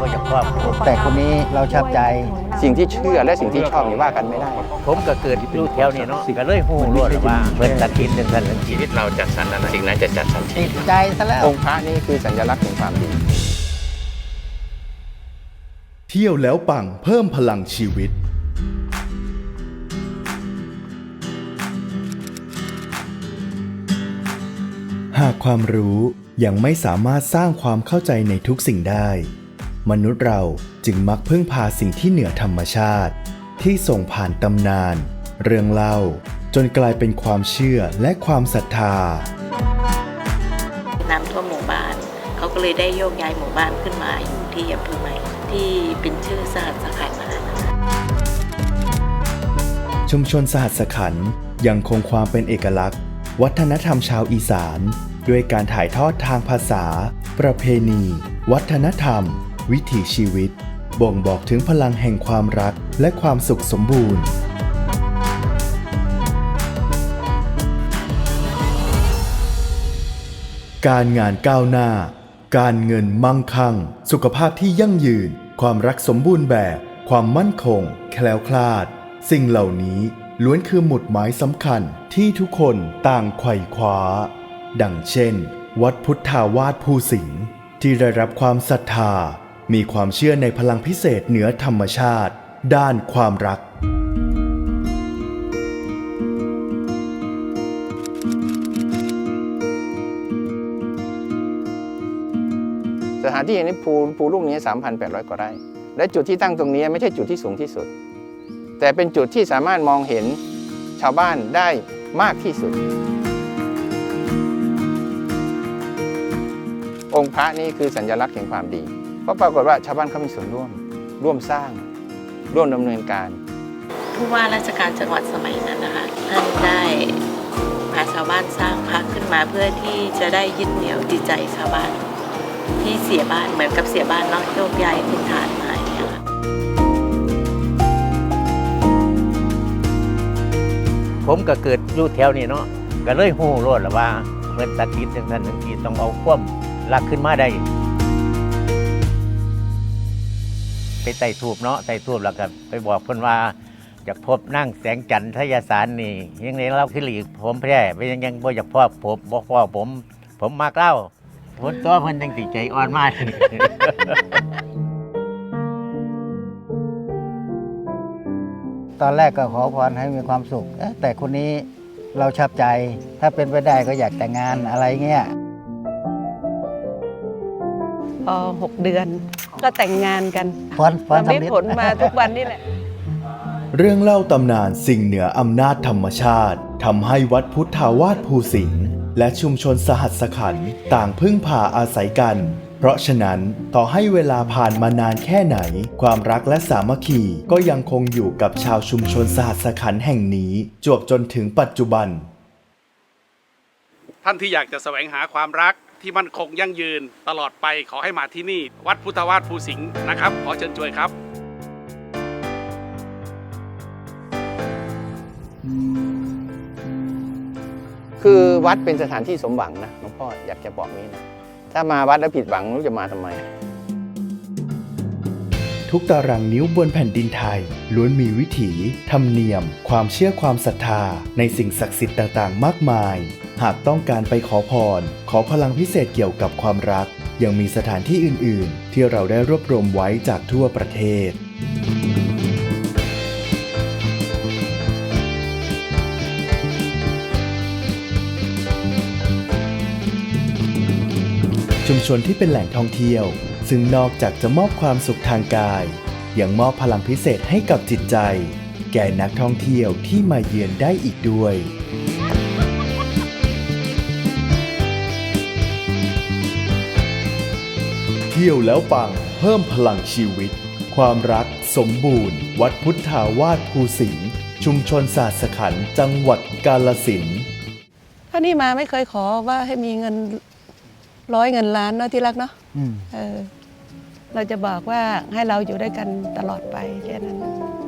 บ่อยากครอบครัวแต่คนนี้เราชอบใจ สิ่งที่เชื่อและสิ่งที่ชอบนี่ว่ากันไม่ได้ ผมก็เกิดอยู่แถวนี้เนาะก็เลยฮู้รวดว่าเพิ่นตัดสินจังซั่นจังซี่ชีวิตเราจัดสรรอะไรสิ่งนั้นจะจัดสรรติดใจซะแล้วองค์พระนี่คือสัญลักษณ์แห่งความดีเที่ยวแล้วปังเพิ่มพลังชีวิตหากความรู้ยังไม่สามารถสร้างความเข้าใจในทุกสิ่งได้ มนุษย์เราจึงมักพึ่งพาสิ่งที่เหนือธรรมชาติ ที่ส่งผ่านตำนาน เรื่องเล่า จนกลายเป็นความเชื่อและความศรัทธา น้ำท่วมหมู่บ้าน เขาก็เลยได้โยกย้ายหมู่บ้านขึ้นมาอยู่ที่อำเภอใหม่ ที่เป็นชื่อสหัสขันธ์นะคะชุมชนสหัสขันธ์ยังคงความเป็นเอกลักษณ์ วัฒนธรรมชาวอีสาน ด้วยการถ่ายทอดทางภาษา ประเพณี วัฒนธรรม วิถีชีวิต บ่งบอกถึงพลังแห่งความรักและความสุขสมบูรณ์ การงานก้าวหน้า การเงินมั่งคั่ง สุขภาพที่ยั่งยืน ความรักสมบูรณ์แบบ ความมั่นคง แคล้วคลาด สิ่งเหล่านี้ล้วนคือหมุดหมายสำคัญที่ทุกคนต่างไขว่คว้า ดังเช่น วัดพุทธาวาสภูสิงห์ที่ได้รับความศรัทธา มีความเชื่อในพลังพิเศษเหนือธรรมชาติ ด้านความรัก สถานที่แห่งนี้ภูภูลูกนี้ 3,800 กว่าไร่ และจุดที่ตั้งตรงนี้ไม่ใช่จุดที่สูงที่สุด แต่เป็นจุดที่สามารถมองเห็นชาวบ้านได้มากที่สุด องค์พระนี่คือสัญลักษณ์แห่งความดี เพราะปรากฏว่าชาวบ้านเขามีส่วนร่วม ร่วมสร้าง ร่วมดำเนินการ ผู้ว่าราชการจังหวัดสมัยนั้นนะคะท่านได้พาชาวบ้านสร้างพักขึ้นมาเพื่อที่จะได้ยึดเหนี่ยวจิตใจชาวบ้านที่เสียบ้านเหมือนกับเสียบ้านเนาะโยกย้ายถิ่นฐานมาอย่างเงี้ยค่ะผมก็เกิดอยู่แถวนี้เนาะก็เลยฮู้รวดว่าเพิ่นตัดสินจังซั่นจังซี่ต้องเอาความรักขึ้นมาได้ ไปไต่ทูบเนาะไต่ทูบแล้วก็ไปบอกเพิ่นว่าอยากพบนั่งแสงจันทยสารนี่ยังไงเราคือหลีกผมแพ้ไปยังยังบ่อยากพ่อผมบ่พ่อผม ผมมากเล่าผลตัวเพิ่นจังสิใจอ่อนมากตอนแรกก็ขอพรให้มีความสุข แต่คนนี้เราชอบใจ ถ้าเป็นไปได้ก็อยากแต่งงานอะไรเงี้ย พอหกเดือน ก็แต่งงานกันพรพรทำให้สำเร็จผลมาทุกวันนี่แหละ เรื่องเล่าตำนานสิ่งเหนืออำนาจธรรมชาติทำให้วัดพุทธาวาสภูสิงห์และชุมชนสหัสขันธ์ต่างพึ่งพาอาศัยกัน เพราะฉะนั้นต่อให้เวลาผ่านมานานแค่ไหน ความรักและสามัคคีก็ยังคงอยู่กับชาวชุมชนสหัสขันธ์แห่งนี้ จวบจนถึงปัจจุบัน ท่านที่อยากจะแสวงหาความรัก ที่มั่นคงยั่งยืนตลอดไปขอให้มาที่นี่ วัดพุทธวาสภูสิงห์นะครับ ขอเชิญชวนครับคือวัดเป็นสถานที่สมหวังนะหลวงพ่ออยากจะบอกนี้นะถ้ามาวัดแล้วผิดหวังไม่รู้จะมาทำไม ทุกตารางนิ้วบนแผ่นดินไทย ล้วนมีวิถี ธรรมเนียม ความเชื่อความศรัทธา ในสิ่งศักดิ์สิทธิ์ต่างๆ มากมาย หากต้องการไปขอพร ขอพลังพิเศษเกี่ยวกับความรัก ยังมีสถานที่อื่น ๆ ที่เราได้รวบรวมไว้จากทั่วประเทศ ชุมชนที่เป็นแหล่งท่องเที่ยว ซึ่งนอกจากจะมอบความสุขทางกาย ยังมอบพลังพิเศษให้กับจิตใจ แก่นักท่องเที่ยวที่มาเยือนได้อีกด้วย ที่ยวแล้วปัง เพิ่มพลังชีวิต ความรักสมบูรณ์ วัดพุทธาวาสภูสิงห์ชุมชนศาสขันธ์จังหวัดกาลสินธุ์ถ้านี่มาไม่เคยขอว่าให้มีเงินร้อยเงินล้านเนาะที่รักเนาะอืมเออเราจะบอกว่าให้เราอยู่ด้วยกันตลอดไปแค่นั้นนะ